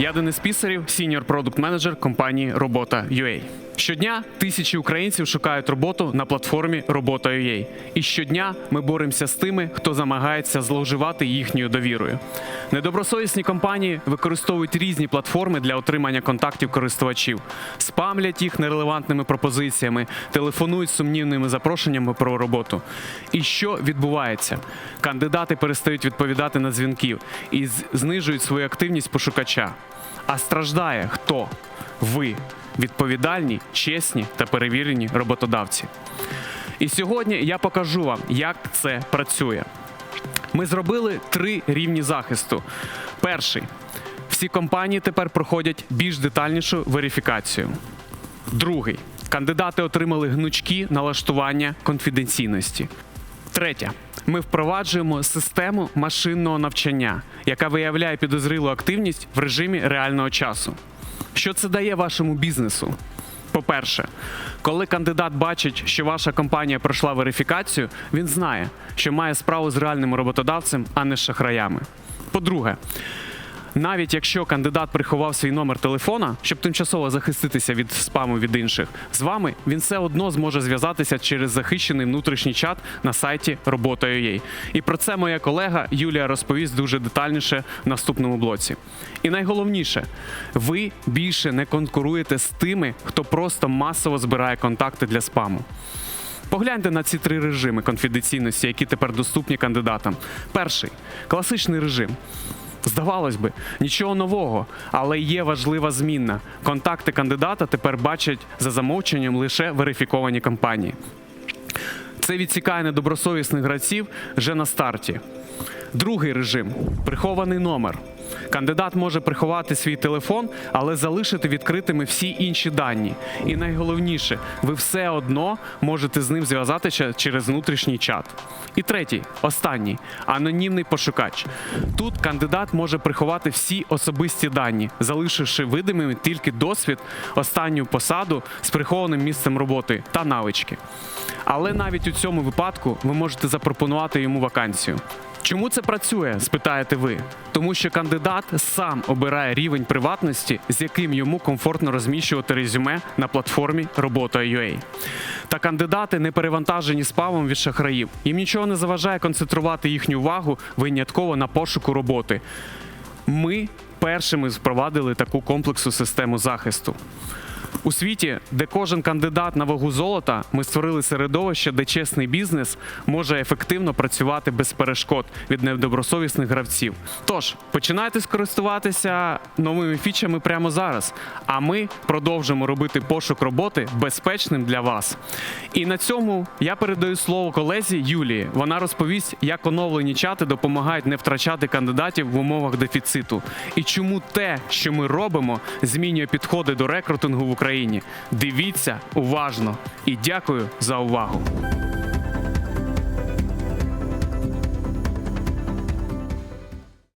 Я Денис Пісарів, сіньор продукт менеджер компанії Робота.ua. Щодня тисячі українців шукають роботу на платформі Робота.ua. І щодня ми боремося з тими, хто намагається зловживати їхньою довірою. Недобросовісні компанії використовують різні платформи для отримання контактів користувачів, спамлять їх нерелевантними пропозиціями, телефонують сумнівними запрошеннями про роботу. І що відбувається? Кандидати перестають відповідати на дзвінків і знижують свою активність пошукача. А страждає хто? Ви відповідальні, чесні та перевірені роботодавці. І сьогодні я покажу вам, як це працює. Ми зробили три рівні захисту. Перший всі компанії тепер проходять більш детальнішу верифікацію. Другий кандидати отримали гнучкі налаштування конфіденційності. Третє. Ми впроваджуємо систему машинного навчання, яка виявляє підозрілу активність в режимі реального часу. Що це дає вашому бізнесу? По-перше, коли кандидат бачить, що ваша компанія пройшла верифікацію, він знає, що має справу з реальним роботодавцем, а не з шахраями. По-друге, навіть якщо кандидат приховав свій номер телефона, щоб тимчасово захиститися від спаму від інших, з вами він все одно зможе зв'язатися через захищений внутрішній чат на сайті Робота.ua. І про це моя колега Юлія розповість дуже детальніше в наступному блоці. І найголовніше, ви більше не конкуруєте з тими, хто просто масово збирає контакти для спаму. Погляньте на ці три режими конфіденційності, які тепер доступні кандидатам. Перший класичний режим. Здавалось би, нічого нового, але є важлива змінна. Контакти кандидата тепер бачать за замовченням лише верифіковані компанії. Це відсікає недобросовісних гравців вже на старті. Другий режим прихований номер. Кандидат може приховати свій телефон, але залишити відкритими всі інші дані. І найголовніше, ви все одно можете з ним зв'язатися через внутрішній чат. І третій, останній анонімний пошукач. Тут кандидат може приховати всі особисті дані, залишивши видимими тільки досвід, останню посаду з прихованим місцем роботи та навички. Але навіть у цьому випадку ви можете запропонувати йому вакансію. Чому це працює? спитаєте ви. Тому що кандидат сам обирає рівень приватності, з яким йому комфортно розміщувати резюме на платформі Робота.ua. Та кандидати не перевантажені спамом від шахраїв. Їм нічого не заважає концентрувати їхню увагу винятково на пошуку роботи. Ми першими впровадили таку комплексу систему захисту. У світі, де кожен кандидат на вагу золота, ми створили середовище, де чесний бізнес може ефективно працювати без перешкод від недобросовісних гравців. Тож починайте скористуватися новими фічами прямо зараз. А ми продовжимо робити пошук роботи безпечним для вас. І на цьому я передаю слово колезі Юлії. Вона розповість, як оновлені чати допомагають не втрачати кандидатів в умовах дефіциту, і чому те, що ми робимо, змінює підходи до рекрутингу в Україні. Дивіться уважно і дякую за увагу.